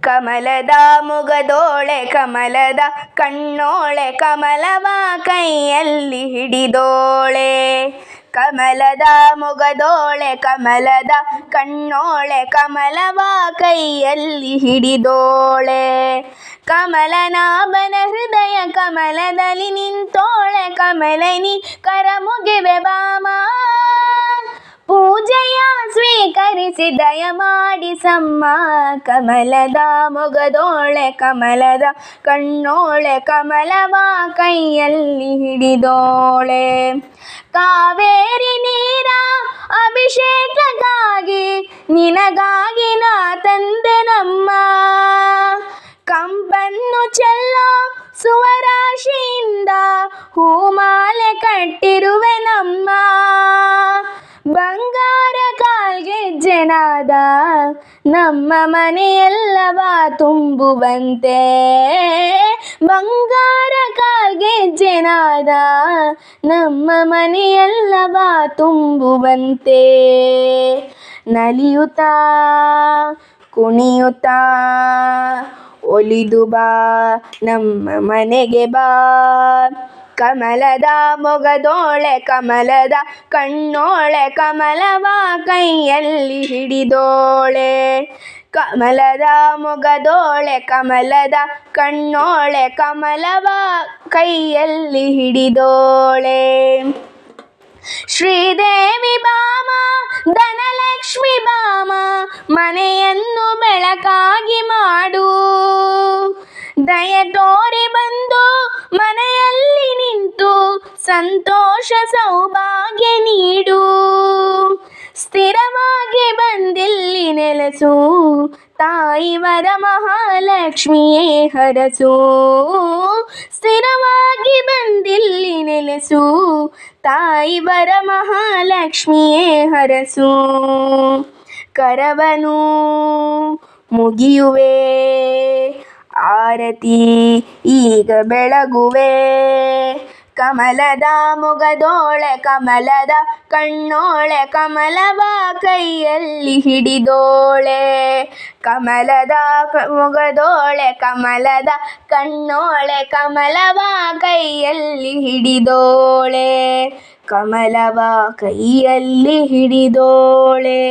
ಕಮಲದ ಮುಗದೋಳೆ, ಕಮಲದ ಕಣ್ಣೋಳೆ, ಕಮಲವ ಕೈಯಲ್ಲಿ ಹಿಡಿದೋಳೆ. ಕಮಲದ ಮುಗದೋಳೆ, ಕಮಲದ ಕಣ್ಣೋಳೆ, ಕಮಲವ ಕೈಯಲ್ಲಿ ಹಿಡಿದೋಳೆ. ಕಮಲನಾಭನ ಹೃದಯ ಕಮಲದಲ್ಲಿ ನಿಂತೋಳೆ, ಕಮಲನಿ ಕರ ಮುಗಿವೆ ಬಾಮ ಪೂಜೆಯ ಸ್ವೀಕರಿಸಿ ದಯ ಮಾಡಿಸಮ್ಮ ಕಮಲದ ಮೊಗದೋಳೆ, ಕಮಲದ ಕಣ್ಣೋಳೆ, ಕಮಲವ ಕೈಯಲ್ಲಿ ಹಿಡಿದೋಳೆ. ಕಾವೇರಿ ನೀರ ಅಭಿಷೇಕಕ್ಕಾಗಿ ನಿನಗಾಗಿ ನಾ ತಂದೆ ನಮ್ಮ. ಕಂಪನ್ನು ಚೆಲ್ಲೋ ಕಾಲ್ಗೆಜ್ಜೆನಾದ ನಮ್ಮ ಮನೆಯೆಲ್ಲವ ತುಂಬುವಂತೆ. ಬಂಗಾರ ಕಾಲ್ಗೆಜ್ಜೆನಾದ ನಮ್ಮ ಮನೆಯೆಲ್ಲವ ತುಂಬುವಂತೆ. ನಲಿಯುತ್ತಾ, ಕುಣಿಯುತ್ತಾ, ಒಲಿದು ಬಾ, ನಮ್ಮ ಮನೆಗೆ ಬಾ. ಕಮಲದ ಮೊಗದೋಳೆ, ಕಮಲದ ಕಣ್ಣೋಳೆ, ಕಮಲವ ಕೈಯಲ್ಲಿ ಹಿಡಿದೋಳೆ. ಕಮಲದ ಮೊಗದೋಳೆ, ಕಮಲದ ಕಣ್ಣೋಳೆ, ಕಮಲವ ಕೈಯಲ್ಲಿ ಹಿಡಿದೋಳೆ. ಶ್ರೀದೇವಿ ಬಾಮ, ಧನಲಕ್ಷ್ಮಿ ಬಾಮ, ಮನೆಯನ್ನು ಬೆಳಕಾಗಿ ಮಾಡು. ದಯ ತೋರಿ ಬಂದು ನಿಂತು ಸಂತೋಷ ಸೌಭಾಗ್ಯ ನೀಡು. ಸ್ಥಿರವಾಗಿ ಬಂದಿಲ್ಲಿ ನೆಲೆಸು. ತಾಯಿ ವರ ಮಹಾಲಕ್ಷ್ಮಿಯೇ ಹರಸು. ಸ್ಥಿರವಾಗಿ ಬಂದಿಲ್ಲಿ ನೆಲೆಸು. ತಾಯಿ ವರ ಮಹಾಲಕ್ಷ್ಮಿಯೇ ಹರಸು. ಕರವನು ಮುಗಿಯುವೆ. ಆರತಿ ಈಗ ಬೆಳಗುವೆ. ಕಮಲದ ಮೊಗದೋಳೆ, ಕಮಲದ ಕಣ್ಣೋಳೆ ಕಮಲವ ಕೈಯಲ್ಲಿ ಹಿಡಿದೋಳೆ. ಕಮಲದ ಮುಗದೋಳೆ, ಕಮಲದ ಕಣ್ಣೋಳೆ ಕಮಲವ ಕೈಯಲ್ಲಿ ಹಿಡಿದೋಳೆ. ಕಮಲವ ಕೈಯಲ್ಲಿ ಹಿಡಿದೋಳೆ.